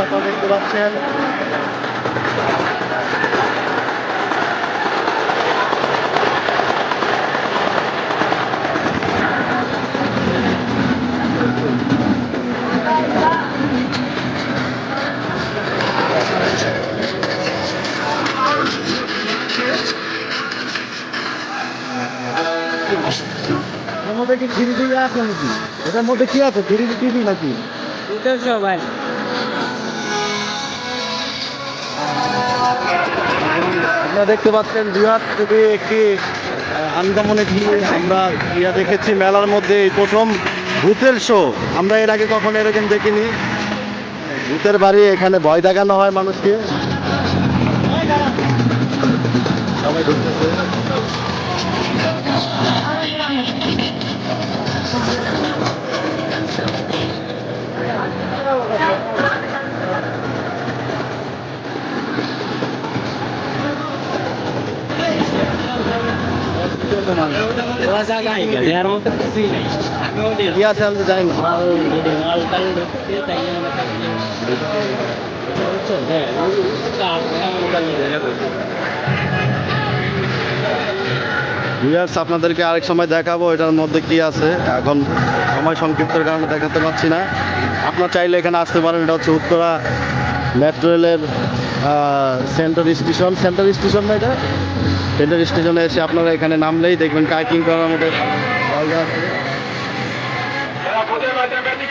আপনারা দেখতে পাচ্ছেন এর মধ্যে কি থ্রি টিভি আছে নাকি? এটার মধ্যে কি আছে? থ্রি টিভি নাকি? এটা সবাই। আপনারা দেখতে পাচ্ছেন বিহার থেকে একটি আনকমন একটি, আমরা ইয়া দেখেছি মেলার মধ্যে এই প্রথম ভূতের শো আমরা এর আগে কখনো এরকম দেখিনি। ভূতের বাড়ি এখানে ভয় দেখানো হয় মানুষকে। সবাই আপনাদেরকে আরেক সময় দেখাবো এটার মধ্যে কি আছে। এখন সময় সংক্ষিপ্তের কারণে দেখাতে পারছি না। আপনার চাইলে এখানে আসতে পারেন, এটা হচ্ছে উত্তরা মেট্রো রেলের সেন্টার স্টেশন সেন্টার স্টেশন না এটা? সেন্টার স্টেশনে এসে আপনারা এখানে নামলেই দেখবেন কাইকিং করার মতো। জায়গা আছে